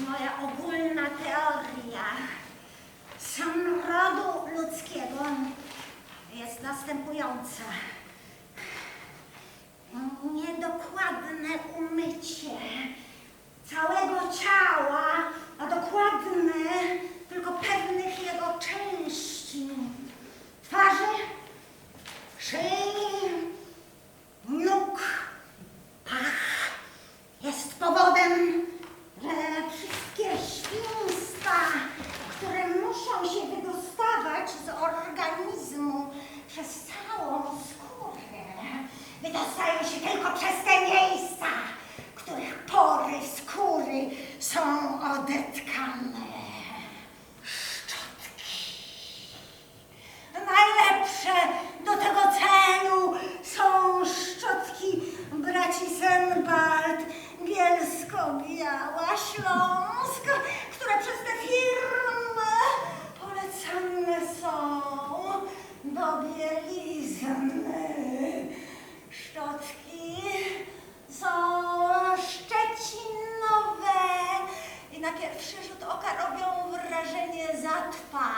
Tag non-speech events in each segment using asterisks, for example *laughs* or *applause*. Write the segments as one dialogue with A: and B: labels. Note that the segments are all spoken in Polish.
A: moja ogólna teoria. Sam rodu ludzkiego jest następująca. Niedokładne umycie całego ciała, a dokładne tylko pewnych jego części. Twarzy, szyi, about five.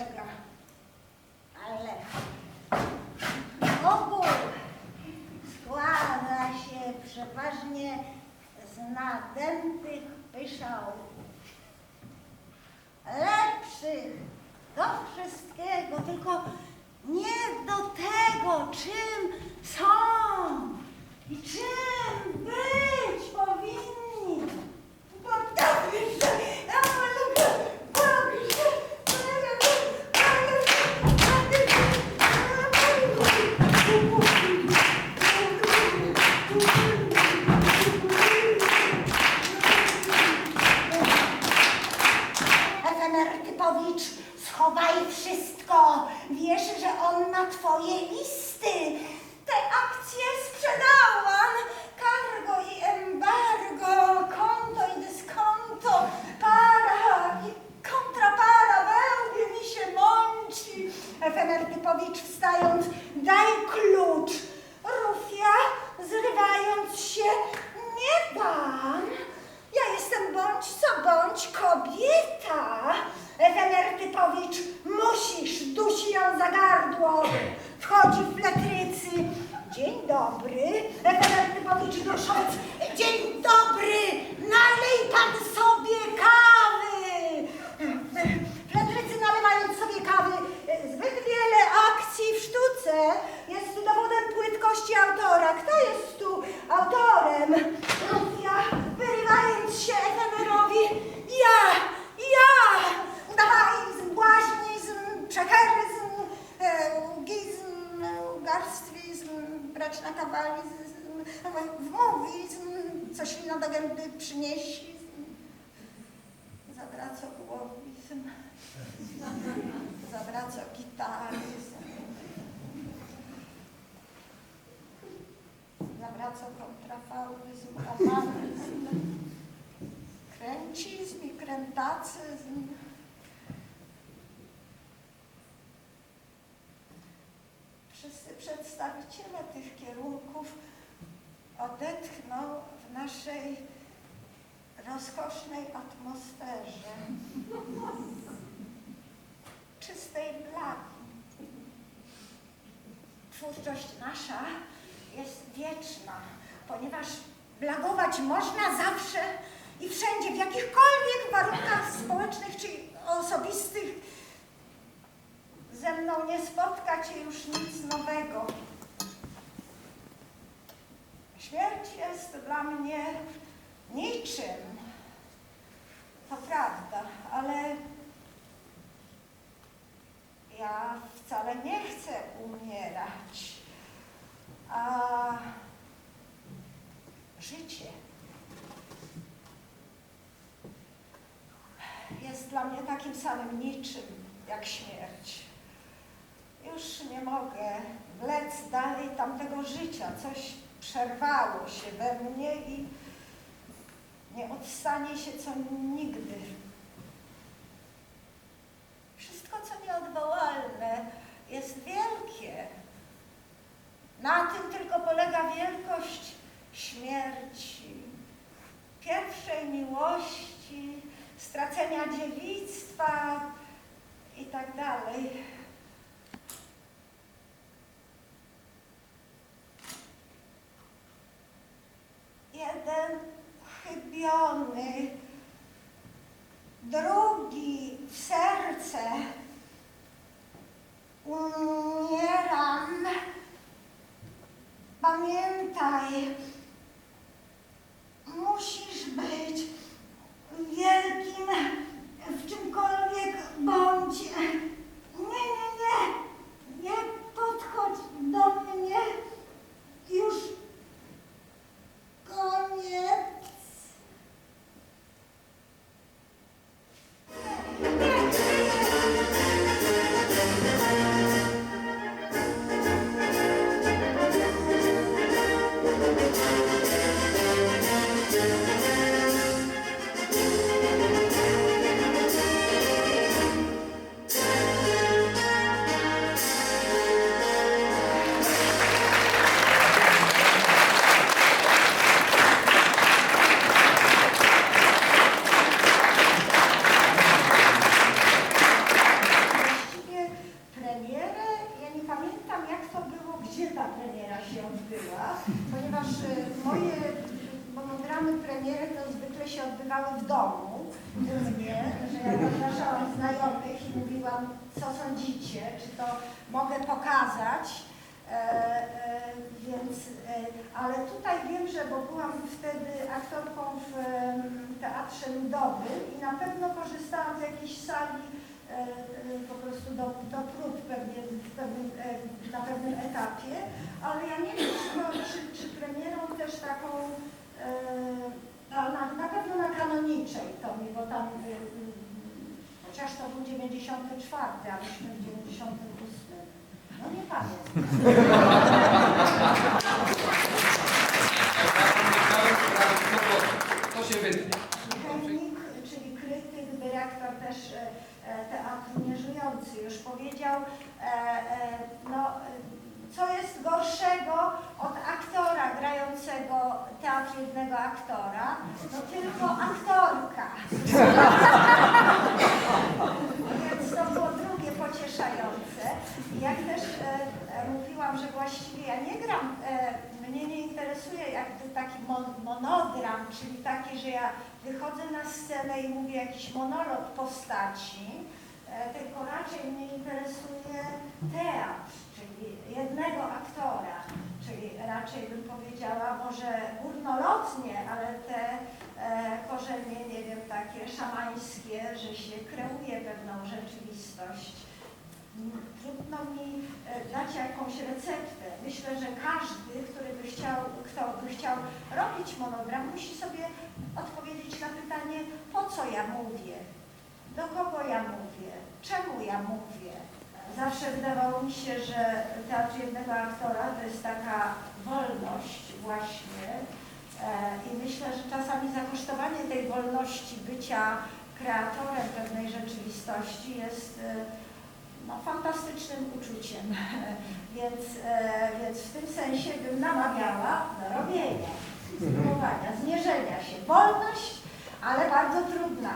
A: Polega. Ale ogół składa się przeważnie z nadętych pyszałów. Lepszych do wszystkiego, tylko nie do tego, czym wszystko. Wiesz, że on ma twoje listy. Te akcje sprzedałam. Cargo i embargo, konto i dyskonto, para i kontrapara, wełbie mi się mąci. Efemer Typowicz wstając, daj klucz. Rufia, zrywając się, nie dam. Ja jestem bądź co bądź kobieta. Efemer Typowicz, musisz, dusi ją za gardło. Wchodzi w letrycy. Dzień dobry. Efemer Typowicz dusząc. Zawracogłowizm, zawracogitaryzm, zawracokontrafauryzm, omanyzm, kręcizm i krętacyzm. Wszyscy przedstawiciele tych kierunków odetchną w naszej rozkosznej atmosferze czystej blagi. Twórczość nasza jest wieczna, ponieważ blagować można zawsze i wszędzie, w jakichkolwiek warunkach społecznych czy osobistych. Ze mną nie spotka cię już nic nowego. Śmierć jest dla mnie niczym. To prawda, ale ja wcale nie chcę umierać. A życie jest dla mnie takim samym niczym jak śmierć. Już nie mogę wlec dalej tamtego życia. Coś przerwało się we mnie i nie odstanie się co nigdy. Wszystko, co nieodwołalne, jest wielkie. Na tym tylko polega wielkość śmierci, pierwszej miłości, stracenia dziewictwa i tak dalej. premiera się odbyła, ponieważ e, moje monogramy premiery to zwykle się odbywały w domu, u mnie, że ja zapraszałam znajomych i mówiłam, co sądzicie, czy to mogę pokazać. E, e, więc, e, ale tutaj wiem, że bo byłam wtedy aktorką w e, Teatrze Ludowym i na pewno korzystałam z jakiejś sali e, do, do prób pewnym, e, na pewnym etapie, ale ja nie wiem, czy, czy, czy premierą też taką, e, na, na pewno na kanoniczej to mi, bo tam, e, chociaż to był 94, a myśmy w 98. No nie pamiętam.
B: To się wytnie.
A: Chemik, czyli krytyk, dyrektor też e, e, teatru Nieżyjący już powiedział, e, e, no, co jest gorszego od aktora grającego teatr jednego aktora? No tylko aktorka. *laughs* Więc to było drugie pocieszające. Jak też e, mówiłam, że właściwie ja nie gram, e, mnie nie interesuje jakby taki mon, monodram, czyli taki, że ja wychodzę na scenę i mówię jakiś monolog postaci, tylko raczej mnie interesuje teatr, czyli jednego aktora, czyli raczej bym powiedziała może górnolotnie, ale te e, korzenie, nie wiem, takie szamańskie, że się kreuje pewną rzeczywistość. Trudno mi e, dać jakąś receptę. Myślę, że każdy, który by chciał, kto by chciał robić monogram, musi sobie odpowiedzieć na pytanie, po co ja mówię, do kogo ja mówię, czemu ja mówię. Zawsze wydawało mi się, że teatr jednego aktora to jest taka wolność właśnie e, i myślę, że czasami zakosztowanie tej wolności bycia kreatorem pewnej rzeczywistości jest e, no, fantastycznym uczuciem. *laughs* Więc, e, więc w tym sensie bym namawiała do robienia, spróbowania, zmierzenia się. Wolność, ale bardzo trudna.